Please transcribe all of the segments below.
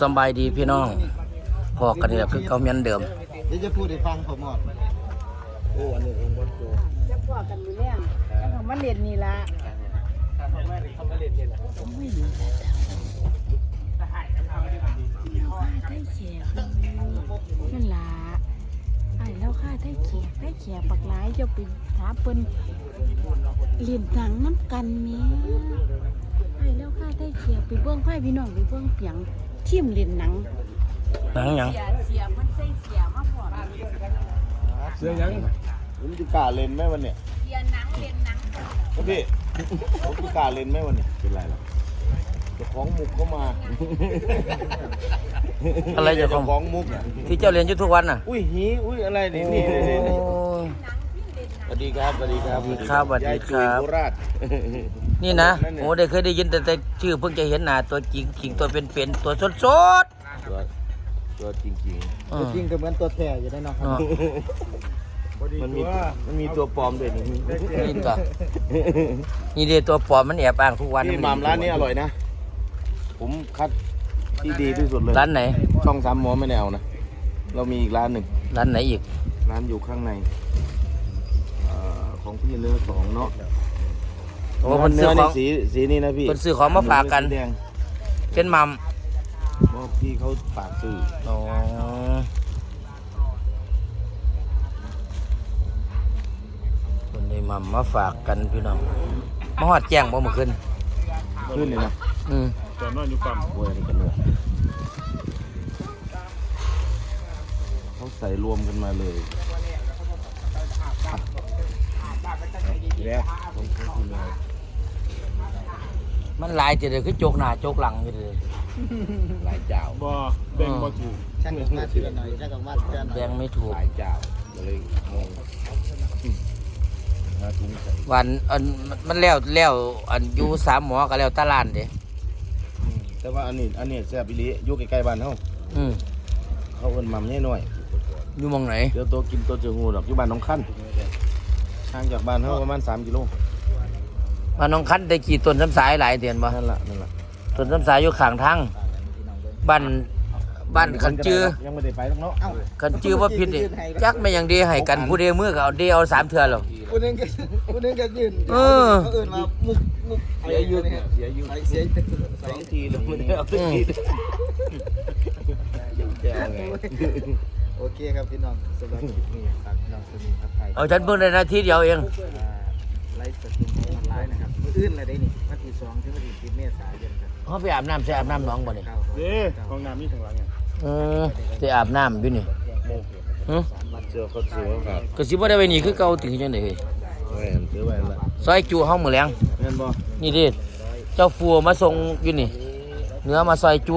สำบายดีพี่น้องพอกันนี่แหละคือเก่าเมียนเดิม เดี๋ยวจะพูดให้ฟังผมหมดโอ้อันนี้ผมบ่โจจะพอกันมือแรงแล้วของมันเรียนนี่ละเขาไม่เขาไม่เล่นเนี่ยแหละไทยเขียนั่นล่ะไอ้แล้วค่าไทยเขียไทยเขียปักหลายจ้าไปถาเปิ้นเรียนหนังน้ำกันแม่ไอ้แล้วค่าไทยเขียไปเบิ่งไพ่พี่น้องไปเบิ่งเปียง ทีมเรียนหนังหนังหยัง เสียเสียมันใส่เสียมาพอเสื้อยังผมจะกล้าเล่นไหมวันเนี้ยเสียหนังเรียนหนังครับพี่ผมจะกล้าเล่นไหมวันเนี้ยเป็นไรล่ะเจ้าของมุกเข้ามาอะไรจะของ เจ้าของมุกอะที่เจ้าเรียนอยู่ทุกวันน่ะ อุ้ยหีอุ้ยอะไรนี่นี่นี่นี่นี่ สวัสดีครับสวัสดีครับสวัสดีครับสวัสดีครับ ยายจุ๋ยโคราช นี่นะนั่นเนี่ย โอ้ได้เคยได้ยินแต่แต่ชื่อเพิ่งจะเห็นหน้าตัวจริงจริงตัวเป็นเป็นๆตัวสดสดตัวตัวจริงๆอืม จริงก็เหมือนตัวแท้อยู่ได้เนาะเนาะ ๆมันมีมันมีตัวปลอมด้วยนี่นี่ตัวนี่เดียวตัวปลอมมันแอบอ้างทุกวันนี่หมามร้านนี้อร่อยนะ ผมคัดที่ดีที่สุดเลยร้านไหน ช่องสามหมอไม่แนวนะเรามีอีกร้านหนึ่งร้านไหนอีกร้านอยู่ข้างในเอ่อ ของพี่เนื้อสองเนาะโอ้คนซื้เนื้ออขในองสีสีนี้นะพี่คนซื้อของมาฝากกันสีแดงเป็นมัมเพราะพี่เขาฝากซื้ออ๋อคนได้มัมมาฝากกันพี่น้องมาหอดแจ้งบ่เมื่อคืนขึ้นเลยนะอืมตอนนอนอยู่ปั๊มโอ้ยอันนี้กันเลยเขาใส่รวมกันมาเลย แล้วผมเขากินเลยมันหลายจะเลยคือโจกหน้าโจกหลังอยู่เลยหลายเจ้าบ่แบ่งบ่ถูกช่างออกมาทีละหน่อยช่างออกมาทีละหน่อยแดงไม่ถูกหลายเจ้าเลยงงมาถุงใส่วันอันมันแล้วแล้วอันอยู่สามหมอก็แล้วตาลานเด้อืมแต่ว่าอันนี้อันนี้แซ่บอีหลีอยู่ใกล้ๆบ้านเฮาอืมเขาเอิ้นมัมแน่น้อยอยู่หมองไหนเดี๋ยวตัวกินตัวเจอหูดอกอยู่บ้านหน้องคัน ห่างจากบ้านเฮาประมาณ3กิโลมาน้องคันได้กี่ต้นซ้ำสายหลายเดือนบ่นั่นล่ะนั่นล่ะต้นซ้ำสายอยู่ข้างทางบ้านบ้านคันจือยังไม่ได้ไปทั้งเนาะเอ้าคันจือว่าผิดนี่จักไม่ยังดีให้กันผู้เดียวมือก็เอาเดียวเอาสามเทื่อหรอกผู้นึงก็ผู้นึงก็ยืนเออเขาเอิ้นว่ามุกมุกเสียยืนเสียยืนเสียสองทีแล้วไม่ได้เอาสักทีแจ้งไง โอเคครับพี่น้องสำหรับคลิปนี้ฝากพี่น้องสนิทครับไทยเอาฉันเพิ่งได้นาทีเดียวเองไลฟ์สดออนไลน์นะครับมื้ออื่นอะไรได้นี่วันที่สองถึงวันที่สิบเมษายนครับเขาไปอาบน้ำใช่อาบน้ำน้องบ่นี่เก้าเด้ห้องน้ำมีข้างหลังไงอืมจะอาบน้ำอยู่นี่หือเสื้อเขาซื้อครับก็สิบ่ได้ไปนี่คือเก่าถึงจังได๋เฮ้ยแหวนซื้อแหวนละซอยจูเฮามื้อแลงเงินบ่นี่ดิเจ้าฟัวมาส่งอยู่นี่ เนื้อมาซอยจุ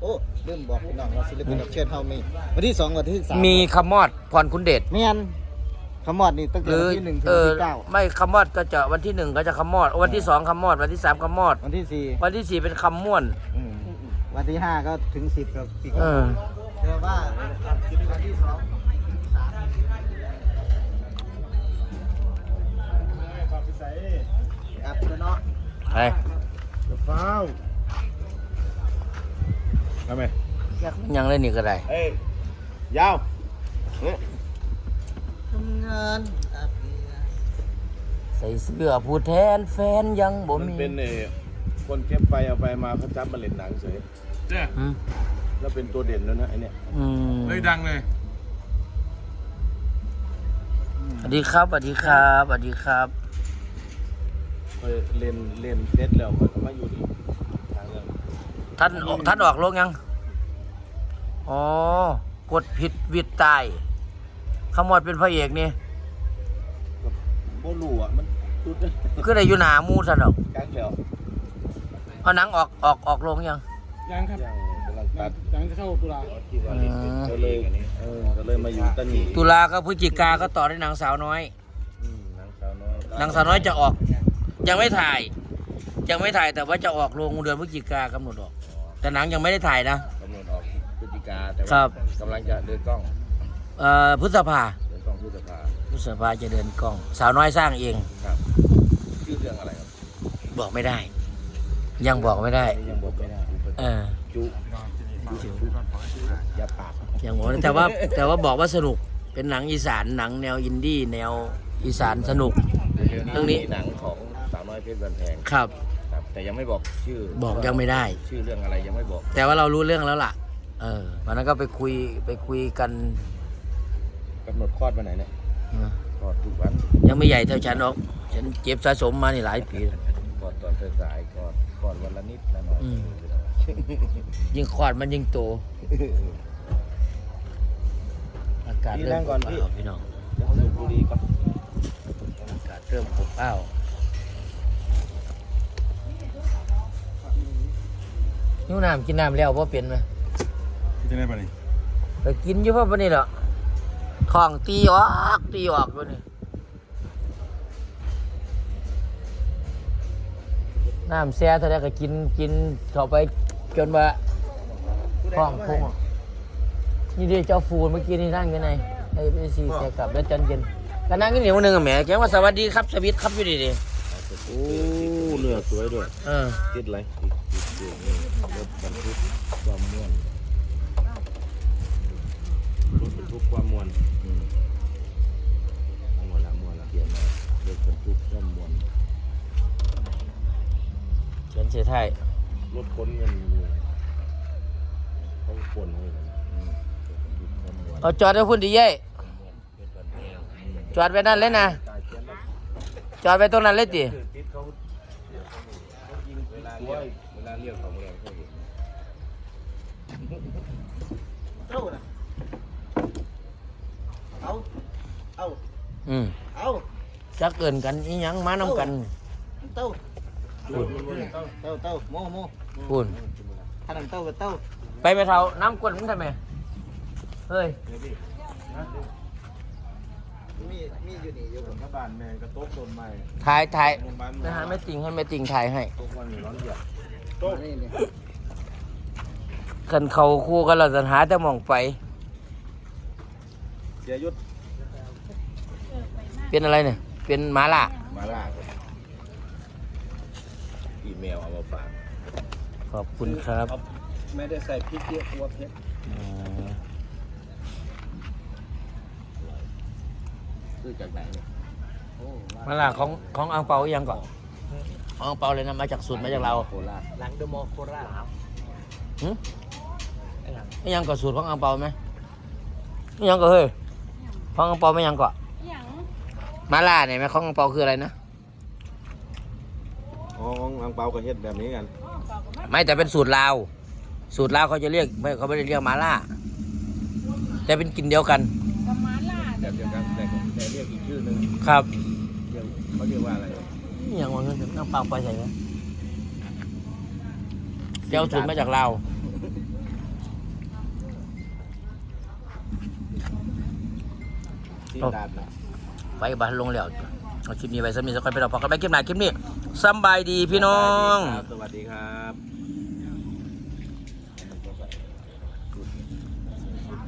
โอ้ ลืมบอกพี่น้องว่าศิลปินรับเชิญเฮามีวันที่สองวันที่สามมีคำมอดพรคุณเดชแม่นขมอดนี่ตั้งหแต่รือวันที่หนึ่งถึงเอวันอที่เก้าไม่คำมอดก็จะวันที่หนึ่งก็จะคำมอด วันที่สองคำมอด วันที่สามคำมอด วันที่สี่วันที่สี่เป็นคำม่วนอืมวันที่ห้าก็ถึงสิบครับปีกเออเชื่อว่าวันที่สองถึงสามฝากไปใส่ครับเนาะไปจะฟ้าว ทำไมอยากมันยังเลยนี่ก็ได้เอ้ยยาวเนี่ยทำงานอาบเมียใส่เสื้อผู้แทนแฟนยังบ่มันมีเป็นเออคนเก็บไปเอาไปมาเขาจับมาเล่นหนังเฉยเจ้อืมแล้วเป็นตัวเด่นแล้วนะไอเนี่ยอืมเลยดังเลยสวัสดีครับสวัสดีครับสวัสดีครับ เคยเล่นเล่นเสร็จแล้วเขาก็มาอยู่ดีทางเรื่อง ท่านออกท่านออกโลกยัง อ๋อ กดผิดวิดตายคำมอดเป็นพระเอกนี่โบลูอะ มันจุดเลยคือได้อยู่หนาหมูซะดอกกลางแล้วเอาหนังออกออกออกโรงยัง ยังครับยังกำลังตัดยังจะเข้าตุลาที่ว่าเล่นเป็นก็เลยเออก็เลยมาอยู่ตันนี่ตุลาก็พฤศจิกาก็ต่อด้วยหนังสาวน้อยอืมหนังสาวน้อยหนังสาวน้อยจะออก ยังไม่ถ่าย ยังไม่ถ่ายแต่ว่าจะออกโรงเดือนพฤศจิกากำหนดออก แต่หนังยังไม่ได้ถ่ายนะ กำหนดออกพฤศจิกาแต่ครัว่าบ กำลังจะเดินกล้องเอ่อพฤษภาเดินกล้องพฤษภาพฤษภาจะเดินกล้อง สาวน้อยสร้างเอง ครับชื่อเรื่องอะไรครับบอกไม่ได้ ยังบอกไม่ได้ ยังบอกไม่ได้เออจุออย่าปากอย่างบอกนะแต่ว่าแต่ว่าบอกว่าสนุกเป็นหนังอีสานหนังแนวอินดี้แนวอีสานสนุกเรื่องนี้ มีหนังของสาวน้อยเพชรบันแพงครับครับ แต่ยังไม่บอกชื่อบอกยังไม่ได้ ชื่อเรื่องอะไรยังไม่บอก แต่ว่าเรารู้เรื่องแล้วล่ะ เออวันนั้นก็ไปคุยไปคุยกันกำหนดคลอดวันไหนเนี่ยนะคลอดทุกวันยังไม่ใหญ่เท่าฉันหรอก ฉันเจ็บสะสมมานี่หลายปีแล้ว คลอดตอนสายๆคลอดคลอดวันละนิดละหน่อยอืม ยิ่งคลอดมันยิ่งโต อากาศเริ่มอบอ้าวพี่น้องยังสูบบุหรี่ก่อน อากาศเริ่มอบอ้าว นิ้วน้ำกินน้ำแล้วว่าเป็นไหมจะได้ปะนี่ไปกินอยู่ว่าปะนี่เหรอท้องตีออกตีออกปะนี่น้ำแซ่เท่าไรก็กินกินเข้าไปจนว่าท้องพุ่งออกนี่ดิเจ้าฟูนเมื่อกี้นี่นั่งอยู่ไหนไอ้พี่สี่แกกลับแล้วจันเย็นก็นั่งกันเหนียวหนึ่งอะแหมแกว่าสวัสดีครับสวิตครับอยู่ดีดิโอ้เนื้อสวยด้วยเออติดอะไรติดติด เสียงรถบรรทุกความม่วนรถบรรทุกความม่วนอืมม่วนละม่วนละเปลี่ยนมารถบรรทุกความม่วนเขียนเสียไทยรถขนเงินอยู่เขาขนให้กันอืมรถบรรทุกความม่วนเอาจอดไว้พุ่นดีเย่เป็นบันแพงอืมจอดไว้นั่นเลยนะ ตายเขียนแล้วจอดไว้ตรงนั้นเลยติ ติดเขา เขายิงเวลาเรียกเวลาเรียกของแรงเขาเห็นเอาเอาอืมเอาจักเกินกันอีหยังมาน้ำกันเต้าเต้าเต้าเต้าโมโมพูนถ้านั่นเต้าก็เต้าไปไปเท่าน้ำกวนมึงทำไมเฮ้ย มีมีอยู่นี่อยู่ถ้าบ้านแม่ก็โต๊ะต้นไม้ถ่ายถ่ายโรงพยาบาลนะฮะไม่ติงให้ไม่ติงถ่ายให้โต๊ะวันนี้ร้อนเหยียบโต๊ะนี่นี่กันเขาคู่กันเราจะหาแต่หมองไป เสียยุทธเป็นอะไรเนี่ย เป็นหมาล่ามาล่าอีเมลเอามาฝากขอบคุณครับ ไม่ได้ใส่พริกเยอะกลัวเผ็ดอ๋อ ซื้อจากไหนเนี่ยโอ้หมาล่าของของอังเปาอีหยังก่อนของอังเปาเลยนะมาจากสูตรมาจากเราโคราชหลังเดโมโคราชหืมไอ้หยังก่อสูตรของอังเปาไหมไอ้หยังก็เฮ้ยของอังเปาไม่ยังก่อหยังมาล่าเนี่ยไหมของอังเปาคืออะไรนะอ๋ออังเปาก็เฮ็ดแบบนี้กันอ๋อเปล่าก็มาไม่แต่เป็นสูตรลาว สูตรลาวเขาจะเรียกไม่เขาไม่ได้เรียกมาล่าแต่เป็นกลิ่นเดียวกันประมาณล่าแบบเดียวกัน ครับเรียกเขาเรียกว่าอะไรนี่อย่างว่าเงินน้ำเปล่าไปใส่ไหมเดี๋ยวสูตรมาจากลาวที่เอาดาดนะไปบ้านลงแล้วเอาคลิปนี้ไว้สำหรับนิทสักคนไปเราพอกันไปคลิปหน้าคลิปนี้สำบายดีพี่น้อง สวัสดีครับ